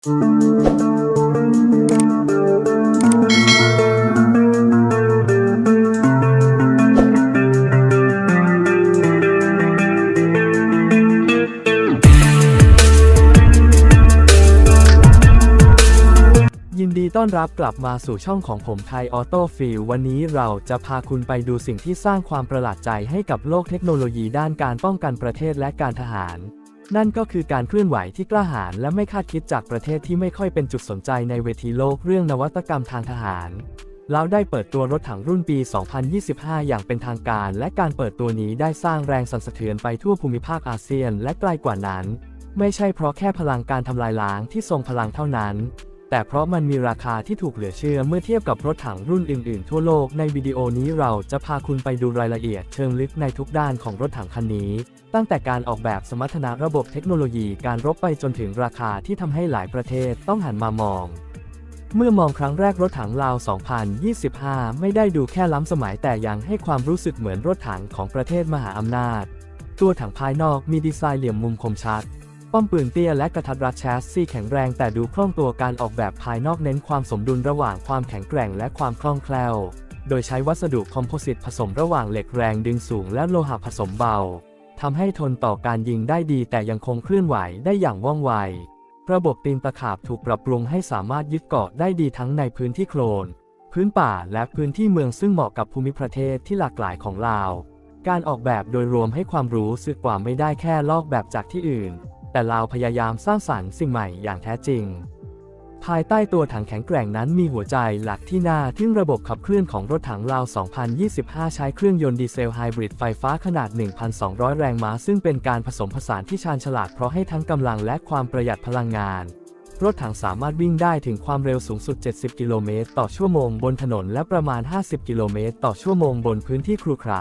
ยินดีต้อนรับกลับมาสู่ช่องของผมไทยออโต้ฟิลวันนี้เราจะพาคุณไปดูสิ่งที่สร้างความประหลาดใจให้กับโลกเทคโนโลยีด้านการป้องกันประเทศและการทหาร นั่นก็คือการเคลื่อนไหวที่กล้าหาญและไม่คาดคิดจากประเทศที่ไม่ค่อยเป็นจุดสนใจในเวทีโลกเรื่องนวัตกรรมทางทหารเราได้เปิดตัวรถถังรุ่นปี 2025 อย่างเป็นทางการ และการเปิดตัวนี้ได้สร้างแรงสั่นสะเทือนไปทั่วภูมิภาคอาเซียนและไกลกว่านั้น ไม่ใช่เพราะแค่พลังการทำลายล้างที่ทรงพลังเท่านั้น แต่เพราะมันมีราคาที่ถูกเหลือเชื่อเมื่อเทียบกับรถถังรุ่นอื่นๆทั่วโลกในวิดีโอนี้เราจะพาคุณไปดูรายละเอียดเชิงลึกในทุกด้านของรถถังคันนี้ ตั้งแต่การออกแบบสมรรถนะระบบเทคโนโลยีการรบไปจนถึงราคาที่ทำให้หลายประเทศต้องหันมามอง เมื่อมองครั้งแรกรถถังลาว 2025 ไม่ได้ดูแค่ล้ำสมัยแต่ยังให้ความรู้สึกเหมือนรถถังของประเทศมหาอำนาจ ตัวถังภายนอกมีดีไซน์เหลี่ยมมุมคมชัด ป้อมปืนเตี้ยและกระทัดรัดแชสซีแข็งแรงแต่ดูคล่องตัวการออกแบบภายนอกเน้นความสมดุลระหว่างความแข็งแกร่งและความคล่องแคล่ว โดยใช้วัสดุคอมโพสิตผสมระหว่างเหล็กแรงดึงสูงและโลหะผสมเบาทำให้ทนต่อการยิงได้ดีแต่ยังคงเคลื่อนไหวได้อย่างว่องไว ระบบตีนตะขาบถูกปรับปรุงให้สามารถยึดเกาะได้ดีทั้งในพื้นที่โคลน พื้นป่าและพื้นที่เมืองซึ่งเหมาะกับภูมิประเทศที่หลากหลายของลาว การออกแบบโดยรวมให้ความรู้สึกกว่าไม่ได้แค่ลอกแบบจากที่อื่น แต่ลาวพยายามสร้างสรรค์สิ่งใหม่อย่างแท้จริง ภายใต้ตัวถังแข็งแกร่งนั้นมีหัวใจหลักที่น่าทึ่งระบบขับเคลื่อนของรถถังลาว 2025 ใช้เครื่องยนต์ดีเซลไฮบริดไฟฟ้าขนาด 1,200 แรงม้า ซึ่งเป็นการผสมผสานที่ชาญฉลาดเพราะให้ทั้งกำลังและความประหยัดพลังงานรถถังสามารถวิ่งได้ถึงความเร็วสูงสุด 70 กิโลเมตรต่อชั่วโมงบนถนนและประมาณ 50 กิโลเมตรต่อชั่วโมงบนพื้นที่ครุขระ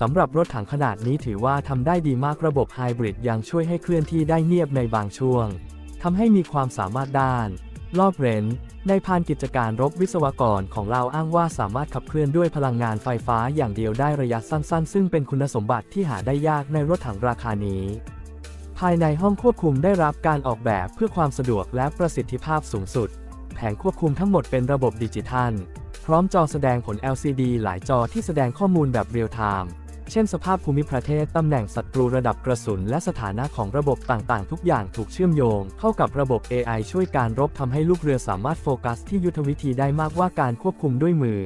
สำหรับรถถังขนาดนี้ถือว่าทำได้ดีมากระบบไฮบริดยังช่วยให้เคลื่อนที่ได้เนียบในบางช่วงทำให้มีความสามารถด้านรอบเรนในพานกิจการรบวิศวกรของเราอ้างว่าสามารถขับเคลื่อนด้วยพลังงานไฟฟ้าอย่างเดียวได้ระยะสั้นๆ ซึ่งเป็นคุณสมบัติที่หาได้ยากในรถถังราคานี้ ภายในห้องควบคุมได้รับการออกแบบเพื่อความสะดวกและประสิทธิภาพสูงสุด แผงควบคุมทั้งหมดเป็นระบบดิจิทัล พร้อมจอแสดงผล LCD หลายจอที่แสดงข้อมูลแบบเรียลไทม์ เช่นสภาพภูมิประเทศ ตำแหน่งศัตรูระดับกระสุน และสถานะของระบบต่างๆ ทุกอย่างถูกเชื่อมโยง เข้ากับระบบ AI ช่วยการรบทำให้ลูกเรือสามารถโฟกัสที่ยุทธวิธีได้มากกว่าการควบคุมด้วยมือ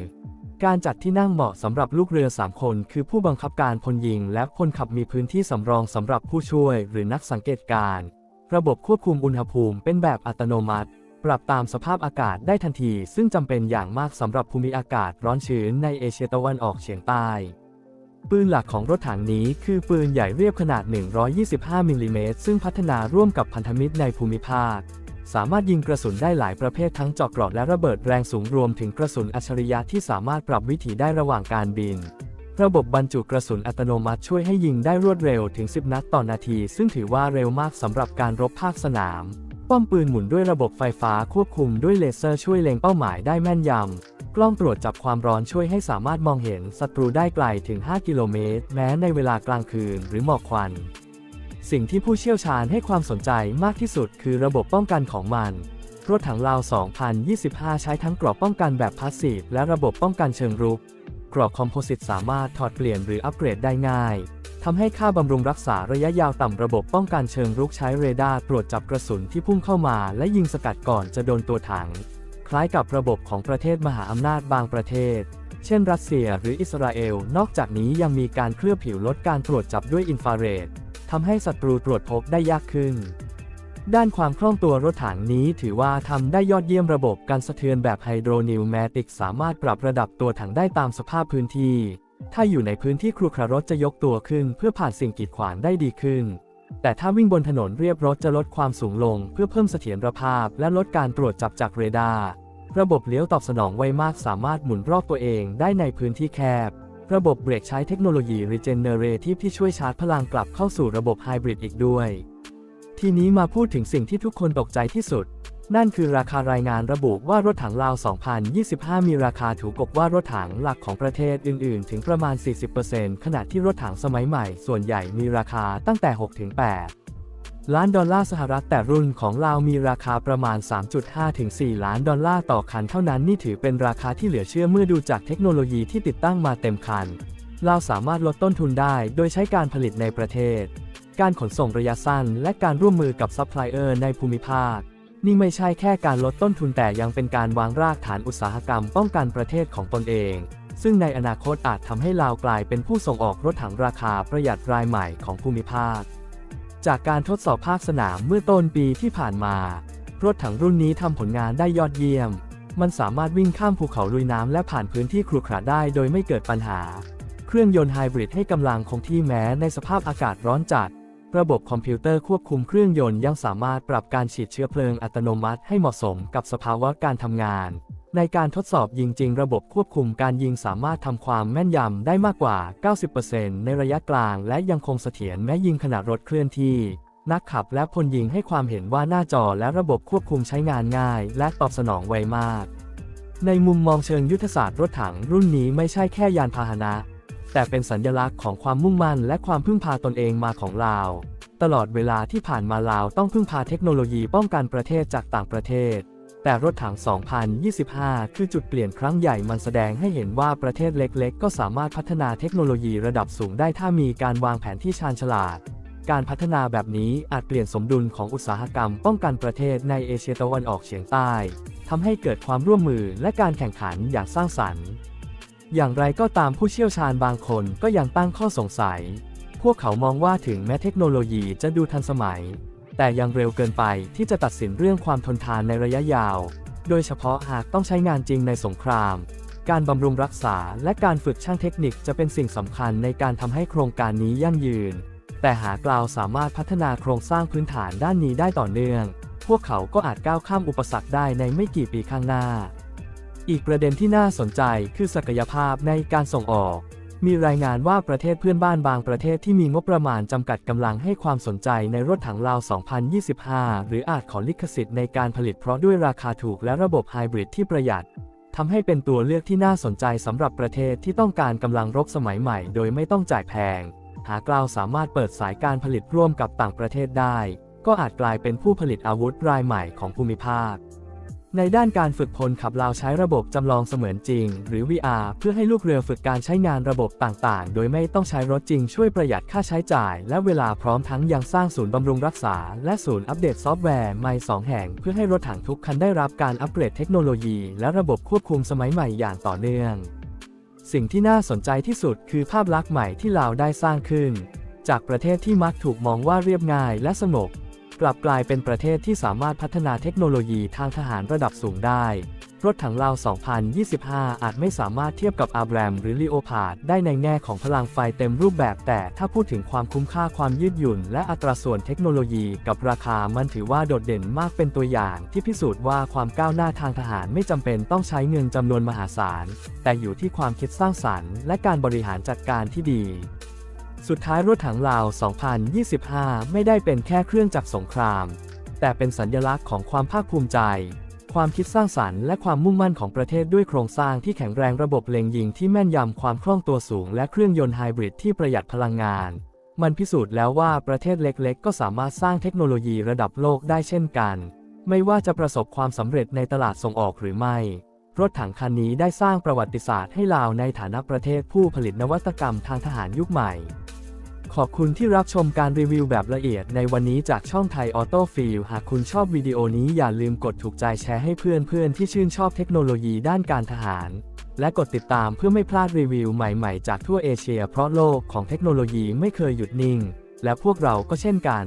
การจัดที่นั่งเหมาะสำหรับลูกเรือ 3 คน คือผู้บังคับการพลยิง และพลขับมีพื้นที่สำรองสำหรับผู้ช่วย หรือนักสังเกตการณ์ระบบควบคุมอุณหภูมิ เป็นแบบอัตโนมัติ ปรับตามสภาพอากาศได้ทันที ซึ่งจำเป็นอย่างมากสำหรับภูมิอากาศร้อนชื้นในเอเชียตะวันออกเฉียงใต้ ปืนหลักของรถถังนี้คือปืนใหญ่เรียบขนาด 125 มิลลิเมตรซึ่งพัฒนาร่วมกับพันธมิตรในภูมิภาค สามารถยิงกระสุนได้หลายประเภททั้งเจาะเกราะและระเบิดแรงสูงรวมถึงกระสุนอัจฉริยะที่สามารถปรับวิถีได้ระหว่างการบิน ระบบบรรจุกระสุนอัตโนมัติช่วยให้ยิงได้รวดเร็วถึง 10 นัดต่อนาที ซึ่งถือว่าเร็วมากสำหรับการรบภาคสนาม ป้อมปืนหมุนด้วยระบบไฟฟ้าควบคุมด้วยเลเซอร์ช่วยเล็งเป้าหมายได้แม่นยำ กล้องตรวจจับความร้อนช่วยให้สามารถมองเห็นศัตรูได้ไกลถึง 5 กิโลเมตร แม้ในเวลากลางคืนหรือหมอกควัน สิ่งที่ผู้เชี่ยวชาญให้ความสนใจมากที่สุดคือระบบป้องกันของมัน รถถังลาว 2025 ใช้ทั้งกรอบป้องกันแบบพาสซีฟและระบบป้องกันเชิงรุก กรอบคอมโพสิตสามารถถอดเปลี่ยนหรืออัปเกรดได้ง่ายทำให้ค่าบำรุงรักษาระยะยาวต่ำระบบป้องกันเชิงรุกใช้เรดาร์ตรวจจับกระสุนที่พุ่งเข้ามาและยิงสกัดก่อนจะโดนตัวถัง คล้ายกับระบบของประเทศมหาอำนาจบางประเทศ เช่นรัสเซียหรืออิสราเอล นอกจากนี้ยังมีการเคลือบผิวลดการตรวจจับด้วยอินฟราเรดทำให้ศัตรูตรวจพบได้ยากขึ้น ด้านความคล่องตัวรถถังนี้ถือว่าทำได้ยอดเยี่ยมระบบการสะเทือนแบบไฮโดรนิวแมติกสามารถปรับระดับตัวถังได้ตามสภาพพื้นที่ ถ้าอยู่ในพื้นที่ครุขระรถจะยกตัวขึ้น เพื่อผ่านสิ่งกีดขวางได้ดีขึ้น แต่ถ้าวิ่งบนถนนเรียบรถจะลดความสูงลง เพื่อเพิ่มเสถียรภาพ และลดการตรวจจับจากเรดาร์ ระบบเลี้ยวตอบสนองไวมากสามารถหมุนรอบตัวเองได้ในพื้นที่แคบ ระบบเบรกใช้เทคโนโลยี Regenerative ที่ช่วยชาร์จพลังกลับเข้าสู่ระบบไฮบริดอีกด้วย ทีนี้มาพูดถึงสิ่งที่ทุกคนตกใจที่สุด นั่นคือราคารายงานระบุว่ารถถังลาว 2025 มีราคาถูกกว่ารถถังหลักของประเทศอื่น ๆ ถึงประมาณ 40%ขณะที่รถถังสมัยใหม่ ส่วนใหญ่มีราคาตั้งแต่ 6-8 ล้านดอลลาร์สหรัฐแต่รุ่นของเรามีราคาประมาณ 3.5 ถึง 4 ล้านดอลลาร์ต่อคันเท่านั้นนี่ถือเป็นราคาที่เหลือเชื่อเมื่อดูจากเทคโนโลยีที่ติดตั้งมาเต็มคันเราสามารถลดต้นทุนได้โดยใช้การผลิตในประเทศ การขนส่งระยะสั้น และการร่วมมือกับซัพพลายเออร์ในภูมิภาค นี่ไม่ใช่แค่การลดต้นทุนแต่ยังเป็นการวางรากฐานอุตสาหกรรมป้องกันประเทศของตนเอง ซึ่งในอนาคตอาจทำให้ลาวกลายเป็นผู้ส่งออกรถถังราคาประหยัดรายใหม่ของภูมิภาค จากการทดสอบภาคสนามเมื่อต้นปีที่ผ่านมา รถถังรุ่นนี้ทำผลงานได้ยอดเยี่ยม มันสามารถวิ่งข้ามภูเขาลุยน้ำและผ่านพื้นที่ครุขระได้โดยไม่เกิดปัญหา เครื่องยนต์ไฮบริดให้กำลังคงที่แม้ในสภาพอากาศร้อนจัด ระบบคอมพิวเตอร์ควบคุมเครื่องยนต์ยังสามารถปรับการฉีดเชื้อเพลิงอัตโนมัติให้เหมาะสมกับสภาวะการทำงาน ในการทดสอบยิงจริงระบบควบคุมการยิงสามารถทำความแม่นยำได้มากกว่า 90%ในระยะกลางและยังคงเสถียรแม้ยิงขณะรถเคลื่อนที่ นักขับและพลยิงให้ความเห็นว่าหน้าจอและระบบควบคุมใช้งานง่าย และตอบสนองไวมาก ในมุมมองเชิงยุทธศาสตร์รถถังรุ่นนี้ไม่ใช่แค่ยานพาหนะ แต่เป็นสัญลักษณ์ของความมุ่งมั่นและความพึ่งพาตนเองมาของลาว ตลอดเวลาที่ผ่านมาลาวต้องพึ่งพาเทคโนโลยีป้องกันประเทศจากต่างประเทศ แต่รถถัง 2025 คือจุดเปลี่ยนครั้งใหญ่มันแสดงให้เห็นว่าประเทศเล็กๆ ก็สามารถพัฒนาเทคโนโลยีระดับสูงได้ถ้ามีการวางแผนที่ชาญฉลาด การพัฒนาแบบนี้อาจเปลี่ยนสมดุลของอุตสาหกรรมป้องกันประเทศในเอเชียตะวันออกเฉียงใต้ทำให้เกิดความร่วมมือและการแข่งขันอย่างสร้างสรรค์ อย่างไรก็ตามผู้เชี่ยวชาญบางคนก็ยังตั้งข้อสงสัย พวกเขามองว่าถึงแม้เทคโนโลยีจะดูทันสมัย แต่ยังเร็วเกินไปที่จะตัดสินเรื่องความทนทานในระยะยาว โดยเฉพาะหากต้องใช้งานจริงในสงคราม การบำรุงรักษาและการฝึกช่างเทคนิคจะเป็นสิ่งสำคัญในการทำให้โครงการนี้ยั่งยืน แต่หากล่าวสามารถพัฒนาโครงสร้างพื้นฐานด้านนี้ได้ต่อเนื่อง พวกเขาก็อาจก้าวข้ามอุปสรรคได้ในไม่กี่ปีข้างหน้า อีกประเด็นที่น่าสนใจคือศักยภาพในการส่งออก มีรายงานว่าประเทศเพื่อนบ้านบางประเทศที่มีงบประมาณจำกัดกำลังให้ความสนใจในรถถังลาว 2025 หรืออาจขอลิขสิทธิ์ในการผลิตเพราะด้วยราคาถูกและระบบไฮบริดที่ประหยัดทำให้เป็นตัวเลือกที่น่าสนใจสำหรับประเทศที่ต้องการกำลังรบสมัยใหม่ โดยไม่ต้องจ่ายแพง หากลาวสามารถเปิดสายการผลิตร่วมกับต่างประเทศได้ ก็อาจกลายเป็นผู้ผลิตอาวุธรายใหม่ของภูมิภาค ในด้านการฝึกพลขับลาวใช้ระบบจำลองเสมือนจริง หรือ VR เพื่อให้ลูกเรือฝึกการใช้งานระบบต่างๆ โดยไม่ต้องใช้รถจริงช่วยประหยัดค่าใช้จ่าย และเวลาพร้อมทั้งยังสร้างศูนย์บำรุงรักษา และศูนย์อัปเดตซอฟต์แวร์ใหม่สองแห่ง เพื่อให้รถถังทุกคันได้รับการอัปเกรดเทคโนโลยี และระบบควบคุมสมัยใหม่อย่างต่อเนื่อง สิ่งที่น่าสนใจที่สุดคือภาพลักษณ์ใหม่ที่ลาวได้สร้างขึ้น จากประเทศที่มักถูกมองว่าเรียบง่ายและสงบ กลับกลายเป็นประเทศที่สามารถพัฒนาเทคโนโลยีทางทหารระดับสูงได้ รถถังลาว 2025 อาจไม่สามารถเทียบกับอาแบรมหรือลีโอพาดได้ในแง่ของพลังไฟเต็มรูปแบบแต่ถ้าพูดถึงความคุ้มค่าความยืดหยุ่น และอัตราส่วนเทคโนโลยีกับราคามันถือว่าโดดเด่นมากเป็นตัวอย่าง ที่พิสูจน์ว่าความก้าวหน้าทางทหารไม่จำเป็นต้องใช้เงินจำนวนมหาศาล แต่อยู่ที่ความคิดสร้างสรรค์ และการบริหารจัดการที่ดี สุดท้ายรถถังลาว 2025 ไม่ได้เป็นแค่เครื่องจักรสงคราม แต่เป็นสัญลักษณ์ของความภาคภูมิใจ ความคิดสร้างสรรค์และความมุ่งมั่นของประเทศด้วยโครงสร้างที่แข็งแรงระบบเล็งยิงที่แม่นยำความคล่องตัวสูง และเครื่องยนต์ไฮบริดที่ประหยัดพลังงาน มันพิสูจน์แล้วว่าประเทศเล็กๆ ก็สามารถสร้างเทคโนโลยีระดับโลกได้เช่นกัน ไม่ว่าจะประสบความสำเร็จในตลาดส่งออกหรือไม่รถถังคันนี้ได้สร้างประวัติศาสตร์ให้ลาวในฐานะประเทศผู้ผลิตนวัตกรรมทางทหารยุคใหม่ ขอบคุณที่รับชมการรีวิวแบบละเอียดในวันนี้จากช่องไทยออโต้ฟิลหากคุณชอบวิดีโอนี้อย่าลืมกดถูกใจแชร์ให้เพื่อนๆที่ชื่นชอบเทคโนโลยีด้านการทหาร และกดติดตามเพื่อไม่พลาดรีวิวใหม่ๆ จากทั่วเอเชีย เพราะโลกของเทคโนโลยีไม่เคยหยุดนิ่ง และพวกเราก็เช่นกัน